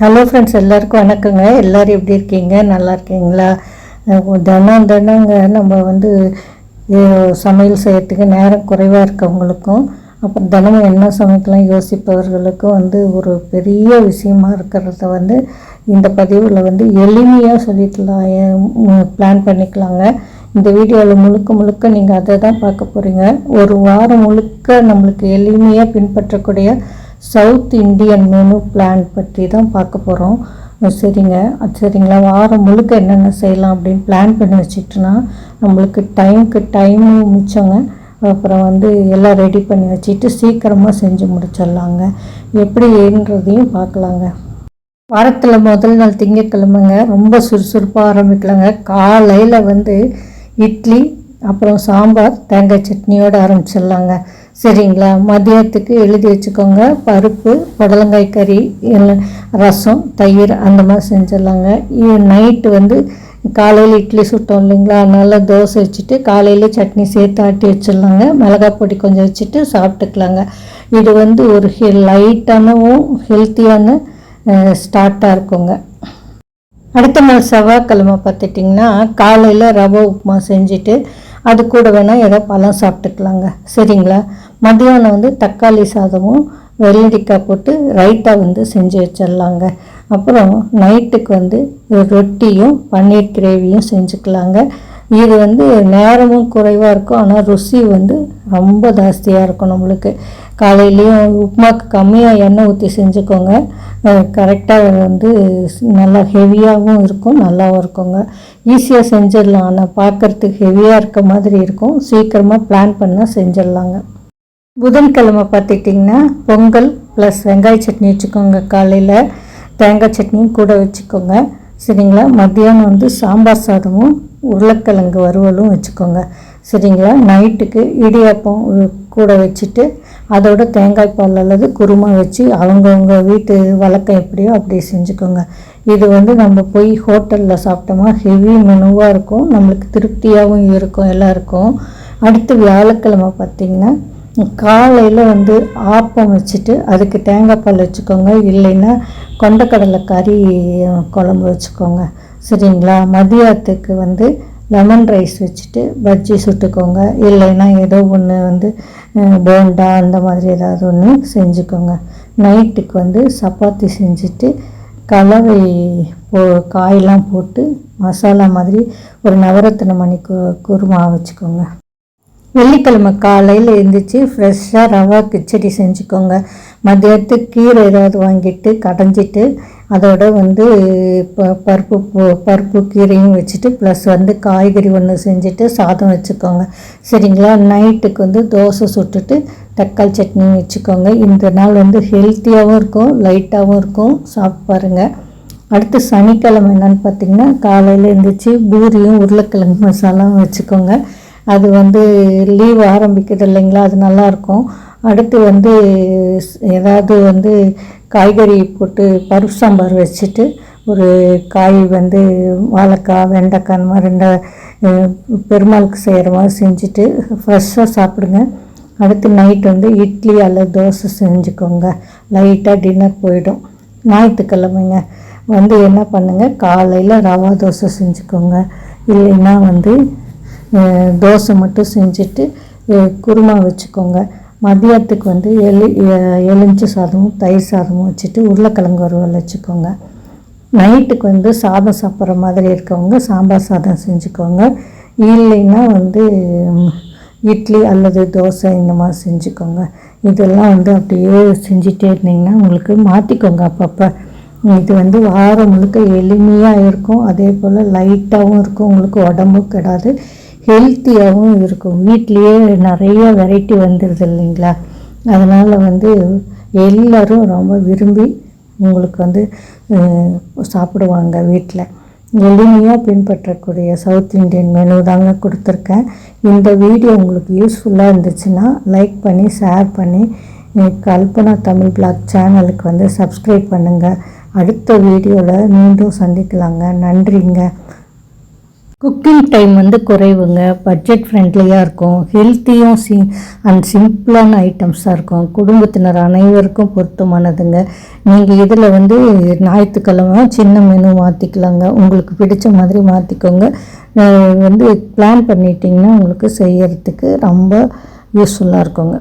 Hello friends எல்லாருக்கும் வணக்கங்க. எல்லோரும் எப்படி இருக்கீங்க? நல்லா இருக்கீங்களா? தினம் தினங்க நம்ம வந்து சமையல் செய்கிறதுக்கு நேரம் குறைவாக இருக்கவங்களுக்கும் அப்புறம் தினமும் என்ன சமைக்கலாம் யோசிப்பவர்களுக்கும் வந்து ஒரு பெரிய விஷயமா இருக்கிறத வந்து இந்த பதிவில் வந்து எளிமையாக சொல்லிக்கலாம் பிளான் பண்ணிக்கலாங்க. இந்த வீடியோவில் முழுக்க முழுக்க நீங்கள் அதை தான் பார்க்க போகிறீங்க ஒரு வாரம் முழுக்க நம்மளுக்கு எளிமையாக பின்பற்றக்கூடிய சவுத் இந்தியன் மெனு பிளான் பற்றி தான் பார்க்க போகிறோம் சரிங்க. அது சரிங்களா. வாரம் முழுக்க என்னென்ன செய்யலாம் அப்படின்னு பிளான் பண்ணி வச்சுட்டோன்னா நம்மளுக்கு டைமுக்கு டைமும் மிச்சங்க அப்புறம் வந்து எல்லாம் ரெடி பண்ணி வச்சுட்டு சீக்கிரமாக செஞ்சு முடிச்சிடலாங்க. எப்படின்றதையும் பார்க்கலாங்க. வாரத்தில் முதல் நாள் திங்கட்கிழமைங்க. ரொம்ப சுறுசுறுப்பாக ஆரம்பிக்கலாங்க. காலையில் வந்து இட்லி அப்புறம் சாம்பார் தேங்காய் சட்னியோடு ஆரம்பிச்சிடலாங்க. சரிங்களா? மதியத்துக்கு எழுதி வச்சுக்கோங்க. பருப்பு புடலங்காய் கறி ரசம் தயிர் அந்த மாதிரி செஞ்சிடலாங்க. நைட்டு வந்து காலையில் இட்லி சுட்டோம் இல்லைங்களா? அதனால் தோசை வச்சுட்டு காலையில் சட்னி சேர்த்து ஆட்டி வச்சிடலாங்க. மிளகாய் பொடி கொஞ்சம் வச்சுட்டு சாப்பிட்டுக்கலாங்க. இது வந்து ஒரு ஹெ லைட்டானவும் ஹெல்த்தியான ஸ்டார்ட்டாக இருக்குங்க. அடுத்த நாள் செவ்வாய்க்கிழமை பார்த்துட்டிங்கன்னா காலையில் ரவை உப்புமா செஞ்சுட்டு அது கூட வேணால் ஏதோ பழம் சாப்பிட்டுக்கலாங்க. சரிங்களா? மதியானம் வந்து தக்காளி சாதமும் வெள்ளரிக்காய் போட்டு ரைட்டாக வந்து செஞ்சு வச்சிடலாங்க. அப்புறம் நைட்டுக்கு வந்து ரொட்டியும் பன்னீர் கிரேவியும் செஞ்சுக்கலாங்க. இது வந்து நேரமும் குறைவாக இருக்கும் ஆனால் ருசி வந்து ரொம்ப ஜாஸ்தியாக இருக்கும் நம்மளுக்கு. காலையிலையும் உப்புமாக்கு கம்மியாக எண்ணெய் ஊற்றி செஞ்சுக்கோங்க. கரெக்டாக வந்து நல்லா ஹெவியாகவும் இருக்கும் நல்லாவும் இருக்குங்க. ஈஸியாக செஞ்சிடலாம் ஆனால் பார்க்குறதுக்கு ஹெவியாக இருக்க மாதிரி இருக்கும். சீக்கிரமாக பிளான் பண்ணால் செஞ்சிடலாங்க. புதன்கிழமை பார்த்துட்டிங்கன்னா பொங்கல் ப்ளஸ் வெங்காய சட்னி வச்சுக்கோங்க. காலையில் தேங்காய் சட்னியும் கூட வச்சுக்கோங்க. சரிங்களா? மத்தியானம் வந்து சாம்பார் சாதமும் உருளைக்கிழங்கு வறுவலும் வச்சுக்கோங்க. சரிங்களா? நைட்டுக்கு இடியாப்பம் கூட வச்சுட்டு அதோட தேங்காய் பால் அல்லது குருமா வச்சு அவங்கவுங்க வீட்டு வழக்கம் எப்படியோ அப்படி செஞ்சுக்கோங்க. இது வந்து நம்ம போய் ஹோட்டலில் சாப்பிட்டோமா ஹெவி மெனுவாக இருக்கும். நம்மளுக்கு திருப்தியாகவும் இருக்கும் எல்லாருக்கும். அடுத்து வியாழக்கிழமை பார்த்திங்கன்னா காலையில் வந்து ஆப்பம் வச்சுட்டு அதுக்கு தேங்காய் பால் வச்சுக்கோங்க. இல்லைன்னா கொண்டக்கடலை கறி குழம்பு வச்சுக்கோங்க. சரிங்களா? மதியத்துக்கு வந்து லெமன் ரைஸ் வச்சுட்டு பஜ்ஜி சுட்டுக்கோங்க. இல்லைன்னா ஏதோ ஒன்று வந்து போண்டா அந்த மாதிரி ஏதாவது ஒன்று செஞ்சுக்கோங்க. நைட்டுக்கு வந்து சப்பாத்தி செஞ்சுட்டு கலவை போ காயெல்லாம் போட்டு மசாலா மாதிரி ஒரு நவரத்தின மணி கு குருமா வச்சுக்கோங்க. வெள்ளிக்கிழமை காலையில் எழுந்திரிச்சு ஃப்ரெஷ்ஷாக ரவா கிச்சடி செஞ்சுக்கோங்க. மதியத்துக்கு கீரை ஏதாவது வாங்கிட்டு கடைஞ்சிட்டு அதோட வந்து ப பருப்பு பருப்பு கீரையும் வச்சுட்டு ப்ளஸ் வந்து காய்கறி ஒன்று செஞ்சுட்டு சாதம் வச்சுக்கோங்க. சரிங்களா? நைட்டுக்கு வந்து தோசை சுட்டுட்டு தக்காளி சட்னி வச்சுக்கோங்க. இந்த நாள் வந்து ஹெல்த்தியாகவும் இருக்கும் லைட்டாகவும் இருக்கும். சாப்பிட்டு பாருங்கள் அடுத்து சனிக்கிழமை என்னென்னு பார்த்தீங்கன்னா காலையில் எழுந்திரிச்சு பூரியும் உருளைக்கிழங்கு மசாலாவும் வச்சுக்கோங்க. அது வந்து லீவ் ஆரம்பிக்குது இல்லைங்களா? அது நல்லாயிருக்கும். அடுத்து வந்து ஏதாவது வந்து காய்கறி போட்டு பருப்பு சாம்பார் வச்சுட்டு ஒரு காய் வந்து வாழைக்காய் வெண்டைக்காய் அந்த மாதிரி ரெண்ட பெருமாளுக்கு செய்கிற மாதிரி செஞ்சுட்டு ஃப்ரெஷ்ஷாக சாப்பிடுங்க. அடுத்து நைட் வந்து இட்லி அல்லது தோசை செஞ்சுக்கோங்க. லைட்டாக டின்னர் போயிடும். ஞாயிற்றுக்கிழமைங்க. வந்து என்ன பண்ணுங்கள் காலையில் ரவா தோசை செஞ்சுக்கோங்க. இல்லைன்னா வந்து தோசை மட்டும் செஞ்சுட்டு குருமா வச்சுக்கோங்க. மதியத்துக்கு வந்து எலி எலுமிச்சை சாதமும் தயிர் சாதமும் வச்சுட்டு உருளைக்கிழங்கு வறுவல் வச்சுக்கோங்க. நைட்டுக்கு வந்து சாதம் சாப்பிட்ற மாதிரி இருக்கவங்க சாம்பார் சாதம் செஞ்சுக்கோங்க. இல்லைன்னா வந்து இட்லி அல்லது தோசை இந்த மாதிரி செஞ்சுக்கோங்க. இதெல்லாம் வந்து அப்படியே செஞ்சுட்டே இருந்தீங்கன்னா உங்களுக்கு மாற்றிக்கோங்க அப்பப்போ. இது வந்து வாரம் முழுக்க எளிமையாக இருக்கும். அதே போல் லைட்டாகவும் இருக்கும். உங்களுக்கு உடம்பும் கிடாது. ஹெல்த்தியாகவும் இருக்கும். வீட்லேயே நிறைய வெரைட்டி வந்துடுது இல்லைங்களா? அதனால் வந்து எல்லோரும் ரொம்ப விரும்பி உங்களுக்கு வந்து சாப்பிடுவாங்க வீட்டில் எளிமையாக பின்பற்றக்கூடிய சவுத் இண்டியன் மெனு தாங்க கொடுத்துருக்கேன். இந்த வீடியோ உங்களுக்கு யூஸ்ஃபுல்லாக இருந்துச்சுன்னா லைக் பண்ணி ஷேர் பண்ணி கல்பனா தமிழ் பிளாக் சேனலுக்கு வந்து சப்ஸ்கிரைப் பண்ணுங்கள் அடுத்த வீடியோவில் மீண்டும் சந்திக்கலாங்க. நன்றிங்க. குக்கிங் டைம் வந்து குறைவுங்க. பட்ஜெட் ஃப்ரெண்ட்லியாக இருக்கும். ஹெல்த்தியும் சி அண்ட் சிம்பிளான ஐட்டம்ஸாக இருக்கும். குடும்பத்தினர் அனைவருக்கும் பொருத்தமானதுங்க. நீங்கள் இதில் வந்து ஞாயிற்றுக்கிழமை சின்ன மெனு மாற்றிக்கலாங்க உங்களுக்கு பிடிச்ச மாதிரி மாற்றிக்கோங்க வந்து பிளான் பண்ணிட்டீங்கன்னா உங்களுக்கு செய்யறதுக்கு ரொம்ப யூஸ்ஃபுல்லாக இருக்குங்க.